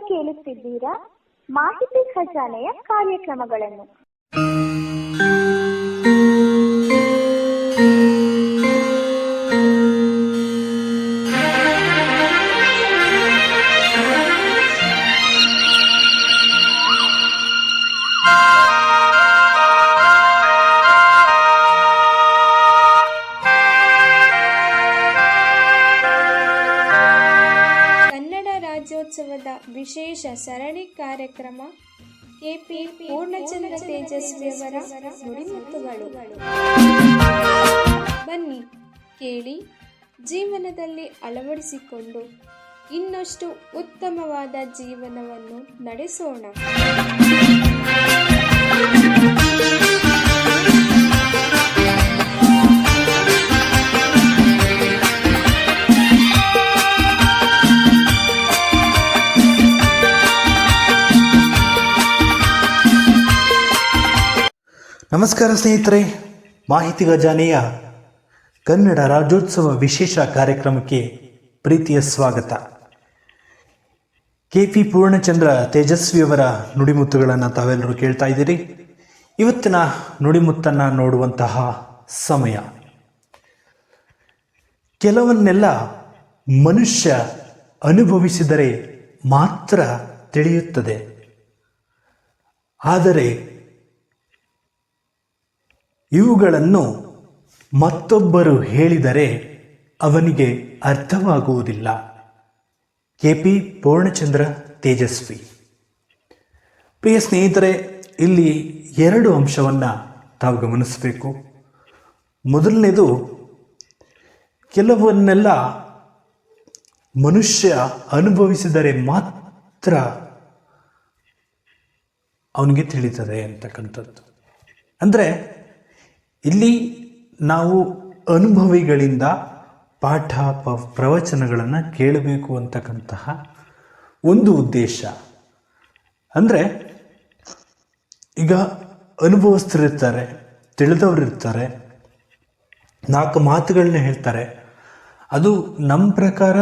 ಕೇಳುತ್ತಿದ್ದೀರಾ? ಮಾಹಿತಿ ಖಜಾನೆಯ ಕಾರ್ಯಕ್ರಮಗಳನ್ನು. ವಿಶೇಷ ಸರಣಿ ಕಾರ್ಯಕ್ರಮ ಕೆಪಿ ಪೂರ್ಣಚಂದ್ರ ತೇಜಸ್ವಿಯವರ ನುಡಿಮುತ್ತುಗಳು. ಬನ್ನಿ ಕೇಳಿ ಜೀವನದಲ್ಲಿ ಅಳವಡಿಸಿಕೊಂಡು ಇನ್ನಷ್ಟು ಉತ್ತಮವಾದ ಜೀವನವನ್ನು ನಡೆಸೋಣ. ನಮಸ್ಕಾರ ಸ್ನೇಹಿತರೆ, ಮಾಹಿತಿ ಗಜಾನೆಯ ಕನ್ನಡ ರಾಜ್ಯೋತ್ಸವ ವಿಶೇಷ ಕಾರ್ಯಕ್ರಮಕ್ಕೆ ಪ್ರೀತಿಯ ಸ್ವಾಗತ. ಕೆ ಪಿ ಪೂರ್ಣಚಂದ್ರ ತೇಜಸ್ವಿಯವರ ನುಡಿಮುತ್ತುಗಳನ್ನು ತಾವೆಲ್ಲರೂ ಕೇಳ್ತಾ ಇದ್ದೀರಿ. ಇವತ್ತಿನ ನುಡಿಮುತ್ತನ್ನು ನೋಡುವಂತಹ ಸಮಯ. ಕೆಲವನ್ನೆಲ್ಲ ಮನುಷ್ಯ ಅನುಭವಿಸಿದರೆ ಮಾತ್ರ ತಿಳಿಯುತ್ತದೆ. ಆದರೆ ಇವುಗಳನ್ನು ಮತ್ತೊಬ್ಬರು ಹೇಳಿದರೆ ಅವನಿಗೆ ಅರ್ಥವಾಗುವುದಿಲ್ಲ. K P Poornachandra Tejaswi. ಪ್ರಿಯ ಸ್ನೇಹಿತರೆ, ಇಲ್ಲಿ ಎರಡು ಅಂಶವನ್ನು ತಾವು ಗಮನಿಸಬೇಕು. ಮೊದಲನೇದು, ಕೆಲವನ್ನೆಲ್ಲ ಮನುಷ್ಯ ಅನುಭವಿಸಿದರೆ ಮಾತ್ರ ಅವನಿಗೆ ತಿಳಿತದೆ ಅಂತಕ್ಕಂಥದ್ದು. ಅಂದರೆ ಇಲ್ಲಿ ನಾವು ಅನುಭವಿಗಳಿಂದ ಪಾಠ, ಪ, ಪ್ರವಚನಗಳನ್ನು ಕೇಳಬೇಕು ಅಂತಕ್ಕಂತಹ ಒಂದು ಉದ್ದೇಶ. ಅಂದರೆ ಈಗ ಅನುಭವಸ್ಥರಿರ್ತಾರೆ ತಿಳಿದವರಿರ್ತಾರೆ ನಾಲ್ಕು ಮಾತುಗಳನ್ನ ಹೇಳ್ತಾರೆ. ಅದು ನಮ್ಮ ಪ್ರಕಾರ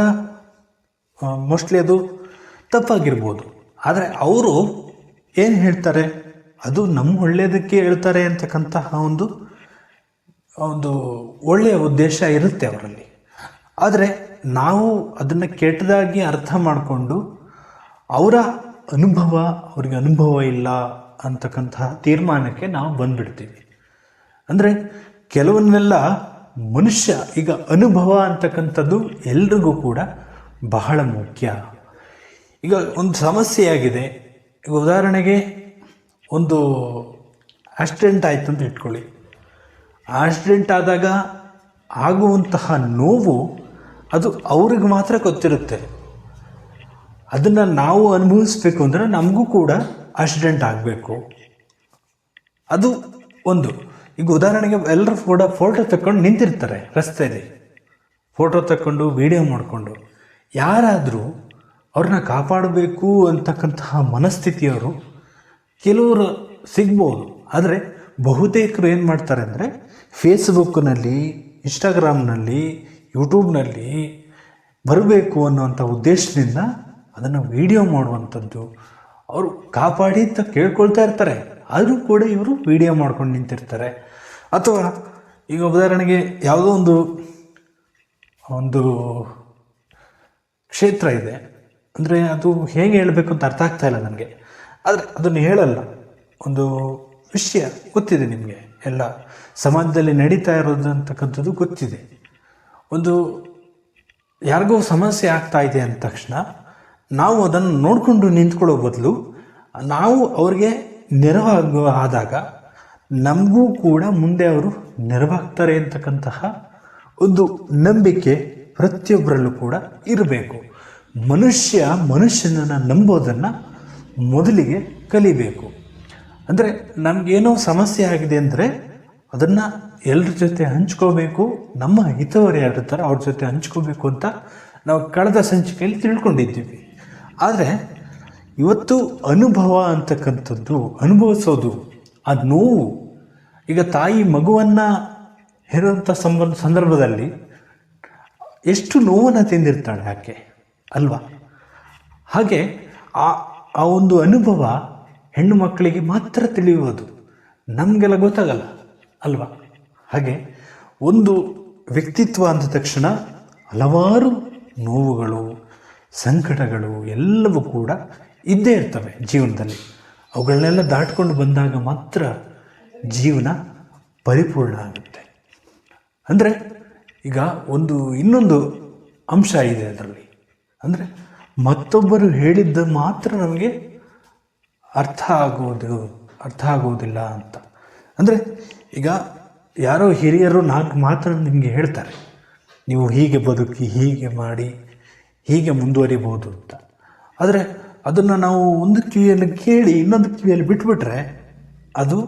ಮೋಸ್ಟ್ಲಿ ಅದು ತಪ್ಪಾಗಿರ್ಬೋದು. ಆದರೆ ಅವರು ಏನು ಹೇಳ್ತಾರೆ? ಅದು ನಮ್ಮ ಒಳ್ಳೆಯದಕ್ಕೆ ಹೇಳ್ತಾರೆ ಅಂತಕ್ಕಂತಹ ಒಂದು ಒಂದು ಒಳ್ಳೆಯ ಉದ್ದೇಶ ಇರುತ್ತೆ ಅವರಲ್ಲಿ. ಆದರೆ ನಾವು ಅದನ್ನು ಕೆಟ್ಟದಾಗಿ ಅರ್ಥ ಮಾಡಿಕೊಂಡು ಅವರ ಅನುಭವ, ಅವರಿಗೆ ಅನುಭವ ಇಲ್ಲ ಅಂತಕ್ಕಂತಹ ತೀರ್ಮಾನಕ್ಕೆ ನಾವು ಬಂದುಬಿಡ್ತೀವಿ. ಅಂದರೆ ಕೆಲವನ್ನೆಲ್ಲ ಮನುಷ್ಯ, ಈಗ ಅನುಭವ ಅಂತಕ್ಕಂಥದ್ದು ಎಲ್ರಿಗೂ ಕೂಡ ಬಹಳ ಮುಖ್ಯ. ಈಗ ಒಂದು ಸಮಸ್ಯೆ ಆಗಿದೆ. ಈಗ ಉದಾಹರಣೆಗೆ ಒಂದು ಆಕ್ಸಿಡೆಂಟ್ ಆಯಿತು ಅಂತ ಇಟ್ಕೊಳ್ಳಿ. ಆಕ್ಸಿಡೆಂಟ್ ಆದಾಗ ಆಗುವಂತಹ ನೋವು ಅದು ಅವ್ರಿಗೆ ಮಾತ್ರ ಗೊತ್ತಿರುತ್ತೆ. ಅದನ್ನು ನಾವು ಅನುಭವಿಸ್ಬೇಕು ಅಂದರೆ ನಮಗೂ ಕೂಡ ಆಕ್ಸಿಡೆಂಟ್ ಆಗಬೇಕು. ಅದು ಒಂದು. ಈಗ ಉದಾಹರಣೆಗೆ ಎಲ್ಲರೂ ಕೂಡ ಫೋಟೋ ತಕ್ಕೊಂಡು ನಿಂತಿರ್ತಾರೆ ರಸ್ತೆಯಲ್ಲಿ. ಫೋಟೋ ತಕ್ಕೊಂಡು, ವಿಡಿಯೋ ಮಾಡಿಕೊಂಡು. ಯಾರಾದರೂ ಅವ್ರನ್ನ ಕಾಪಾಡಬೇಕು ಅಂತಕ್ಕಂತಹ ಮನಸ್ಥಿತಿಯವರು ಕೆಲವರು ಸಿಗ್ಬೋದು. ಆದರೆ ಬಹುತೇಕರು ಏನು ಮಾಡ್ತಾರೆ ಅಂದರೆ ಫೇಸ್ಬುಕ್ನಲ್ಲಿ, ಇನ್ಸ್ಟಾಗ್ರಾಮ್ನಲ್ಲಿ, ಯೂಟ್ಯೂಬ್ನಲ್ಲಿ ಬರಬೇಕು ಅನ್ನುವಂಥ ಉದ್ದೇಶದಿಂದ ಅದನ್ನು ವೀಡಿಯೋ ಮಾಡುವಂಥದ್ದು. ಅವರು ಕಾಪಾಡಿ ಅಂತ ಕೇಳ್ಕೊಳ್ತಾ ಇರ್ತಾರೆ. ಆದರೂ ಕೂಡ ಇವರು ವೀಡಿಯೋ ಮಾಡ್ಕೊಂಡು ನಿಂತಿರ್ತಾರೆ. ಅಥವಾ ಈಗ ಉದಾಹರಣೆಗೆ ಯಾವುದೋ ಒಂದು ಒಂದು ಕ್ಷೇತ್ರ ಇದೆ. ಅಂದರೆ ಅದು ಹೇಗೆ ಹೇಳಬೇಕು ಅಂತ ಅರ್ಥ ಆಗ್ತಾ ಇಲ್ಲ ನನಗೆ. ಆದರೆ ಅದನ್ನು ಹೇಳಲ್ಲ. ಒಂದು ವಿಷಯ ಗೊತ್ತಿದೆ ನಿಮಗೆ. ಎಲ್ಲ ಸಮಾಜದಲ್ಲಿ ನಡೀತಾ ಇರೋದು ಅಂತಕ್ಕಂಥದ್ದು ಗೊತ್ತಿದೆ. ಒಂದು ಯಾರಿಗೋ ಸಮಸ್ಯೆ ಆಗ್ತಾ ಇದೆ ಅಂದ ತಕ್ಷಣ ನಾವು ಅದನ್ನು ನೋಡಿಕೊಂಡು ನಿಂತ್ಕೊಳ್ಳೋ ಬದಲು ನಾವು ಅವ್ರಿಗೆ ನೆರವಾಗುವ ಆದಾಗ ನಮಗೂ ಕೂಡ ಮುಂದೆ ಅವರು ನೆರವಾಗ್ತಾರೆ ಅಂತಕ್ಕಂತಹ ಒಂದು ನಂಬಿಕೆ ಪ್ರತಿಯೊಬ್ಬರಲ್ಲೂ ಕೂಡ ಇರಬೇಕು. ಮನುಷ್ಯ ಮನುಷ್ಯನನ್ನು ನಂಬೋದನ್ನು ಮೊದಲಿಗೆ ಕಲಿಬೇಕು. ಅಂದರೆ ನಮಗೇನೋ ಸಮಸ್ಯೆ ಆಗಿದೆ ಅಂದರೆ ಅದನ್ನು ಎಲ್ಲರ ಜೊತೆ ಹಂಚ್ಕೋಬೇಕು, ನಮ್ಮ ಹಿತವರು ಯಾರಿರ್ತಾರೆ ಅವ್ರ ಜೊತೆ ಹಂಚ್ಕೋಬೇಕು ಅಂತ ನಾವು ಕಳೆದ ಸಂಚಿಕೆಯಲ್ಲಿ ತಿಳ್ಕೊಂಡಿದ್ದೀವಿ. ಆದರೆ ಇವತ್ತು ಅನುಭವ ಅಂತಕ್ಕಂಥದ್ದು, ಅನುಭವಿಸೋದು, ಆ ನೋವು, ಈಗ ತಾಯಿ ಮಗುವನ್ನು ಹೇರುವಂಥ ಸಂಬಂಧ ಸಂದರ್ಭದಲ್ಲಿ ಎಷ್ಟು ನೋವನ್ನು ತಿಂದಿರ್ತಾಳೆ ಆಕೆ, ಅಲ್ವಾ? ಹಾಗೆ ಆ ಆ ಒಂದು ಅನುಭವ ಹೆಣ್ಣು ಮಕ್ಕಳಿಗೆ ಮಾತ್ರ ತಿಳಿಯುವುದು. ನಮಗೆಲ್ಲ ಗೊತ್ತಾಗಲ್ಲ, ಅಲ್ವಾ? ಹಾಗೆ ಒಂದು ವ್ಯಕ್ತಿತ್ವ ಅಂದ ತಕ್ಷಣ ಹಲವಾರು ನೋವುಗಳು, ಸಂಕಟಗಳು ಎಲ್ಲವೂ ಕೂಡ ಇದ್ದೇ ಇರ್ತವೆ ಜೀವನದಲ್ಲಿ. ಅವುಗಳನ್ನೆಲ್ಲ ದಾಟ್ಕೊಂಡು ಬಂದಾಗ ಮಾತ್ರ ಜೀವನ ಪರಿಪೂರ್ಣ ಆಗುತ್ತೆ. ಅಂದರೆ ಈಗ ಒಂದು ಇನ್ನೊಂದು ಅಂಶ ಇದೆ ಅದರಲ್ಲಿ. ಅಂದರೆ ಮತ್ತೊಬ್ಬರು ಹೇಳಿದ್ದ ಮಾತ್ರ ನಮಗೆ ಅರ್ಥ ಆಗೋದು ಅರ್ಥ ಆಗೋದಿಲ್ಲ ಅಂತ. ಅಂದರೆ ಈಗ ಯಾರೋ ಹಿರಿಯರು ನಾಲ್ಕು ಮಾತನ್ನು ನಿಮಗೆ ಹೇಳ್ತಾರೆ. ನೀವು ಹೀಗೆ ಬದುಕಿ, ಹೀಗೆ ಮಾಡಿ, ಹೀಗೆ ಮುಂದುವರಿಬೋದು ಅಂತ. ಆದರೆ ಅದನ್ನು ನಾವು ಒಂದು ಕಿವಿಯಲ್ಲಿ ಕೇಳಿ ಇನ್ನೊಂದು ಕಿವಿಯಲ್ಲಿ ಬಿಟ್ಬಿಟ್ರೆ ಅದು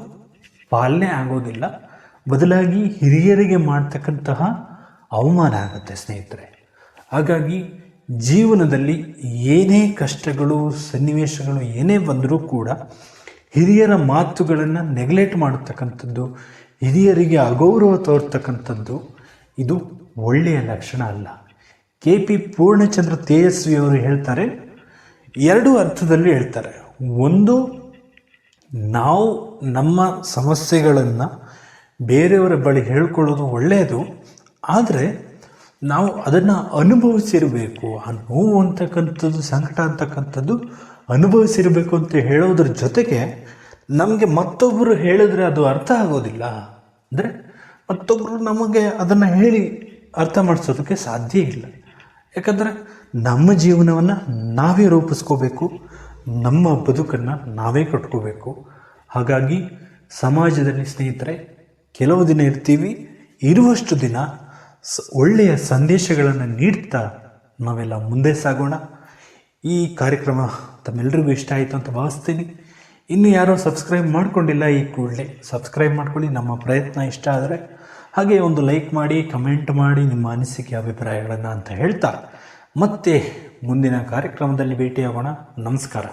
ಪಾಲನೆ ಆಗೋದಿಲ್ಲ. ಬದಲಾಗಿ ಹಿರಿಯರಿಗೆ ಮಾಡ್ತಕ್ಕಂತಹ ಅವಮಾನ ಆಗುತ್ತೆ ಸ್ನೇಹಿತರೆ. ಹಾಗಾಗಿ ಜೀವನದಲ್ಲಿ ಏನೇ ಕಷ್ಟಗಳು, ಸನ್ನಿವೇಶಗಳು ಏನೇ ಬಂದರೂ ಕೂಡ ಹಿರಿಯರ ಮಾತುಗಳನ್ನು ನೆಗ್ಲೆಕ್ಟ್ ಮಾಡತಕ್ಕಂಥದ್ದು, ಹಿರಿಯರಿಗೆ ಅಗೌರವ ತೋರ್ತಕ್ಕಂಥದ್ದು, ಇದು ಒಳ್ಳೆಯ ಲಕ್ಷಣ ಅಲ್ಲ. ಕೆ ಪಿ ಪೂರ್ಣಚಂದ್ರ ತೇಜಸ್ವಿ ಅವರು ಹೇಳ್ತಾರೆ, ಎರಡು ಅರ್ಥದಲ್ಲಿ ಹೇಳ್ತಾರೆ. ಒಂದು, ನಾವು ನಮ್ಮ ಸಮಸ್ಯೆಗಳನ್ನು ಬೇರೆಯವರ ಬಳಿ ಹೇಳ್ಕೊಳ್ಳೋದು ಒಳ್ಳೆಯದು, ಆದರೆ ನಾವು ಅದನ್ನು ಅನುಭವಿಸಿರಬೇಕು. ಆ ನೋವು ಅಂತಕ್ಕಂಥದ್ದು, ಸಂಕಟ ಅಂತಕ್ಕಂಥದ್ದು ಅನುಭವಿಸಿರಬೇಕು ಅಂತ ಹೇಳೋದ್ರ ಜೊತೆಗೆ ನಮಗೆ ಮತ್ತೊಬ್ಬರು ಹೇಳಿದ್ರೆ ಅದು ಅರ್ಥ ಆಗೋದಿಲ್ಲ. ಅಂದರೆ ಮತ್ತೊಬ್ಬರು ನಮಗೆ ಅದನ್ನು ಹೇಳಿ ಅರ್ಥ ಮಾಡಿಸೋದಕ್ಕೆ ಸಾಧ್ಯ ಇಲ್ಲ. ಯಾಕಂದರೆ ನಮ್ಮ ಜೀವನವನ್ನು ನಾವೇ ರೂಪಿಸ್ಕೋಬೇಕು, ನಮ್ಮ ಬದುಕನ್ನು ನಾವೇ ಕಟ್ಕೋಬೇಕು. ಹಾಗಾಗಿ ಸಮಾಜದಲ್ಲಿ ಸ್ನೇಹಿತರೆ, ಕೆಲವು ದಿನ ಇರ್ತೀವಿ, ಇರುವಷ್ಟು ದಿನ ಸ, ಒಳ್ಳೆಯ ಸಂದೇಶಗಳನ್ನು ನೀಡ್ತಾ ನಾವೆಲ್ಲ ಮುಂದೆ ಸಾಗೋಣ. ಈ ಕಾರ್ಯಕ್ರಮ ತಮ್ಮೆಲ್ಲರಿಗೂ ಇಷ್ಟ ಆಯಿತು ಅಂತ ಭಾವಿಸ್ತೀನಿ. ಇನ್ನು ಯಾರೋ ಸಬ್ಸ್ಕ್ರೈಬ್ ಮಾಡ್ಕೊಂಡಿಲ್ಲ ಈ ಕೂಡಲೇ ಸಬ್ಸ್ಕ್ರೈಬ್ ಮಾಡ್ಕೊಳ್ಳಿ, ನಮ್ಮ ಪ್ರಯತ್ನ ಇಷ್ಟ ಆದರೆ ಹಾಗೆ ಒಂದು ಲೈಕ್ ಮಾಡಿ, ಕಮೆಂಟ್ ಮಾಡಿ, ನಿಮ್ಮ ಅನಿಸಿಕೆ, ಅಭಿಪ್ರಾಯಗಳನ್ನು ಅಂತ ಹೇಳ್ತಾ ಮತ್ತೆ ಮುಂದಿನ ಕಾರ್ಯಕ್ರಮದಲ್ಲಿ ಭೇಟಿಯಾಗೋಣ. ನಮಸ್ಕಾರ.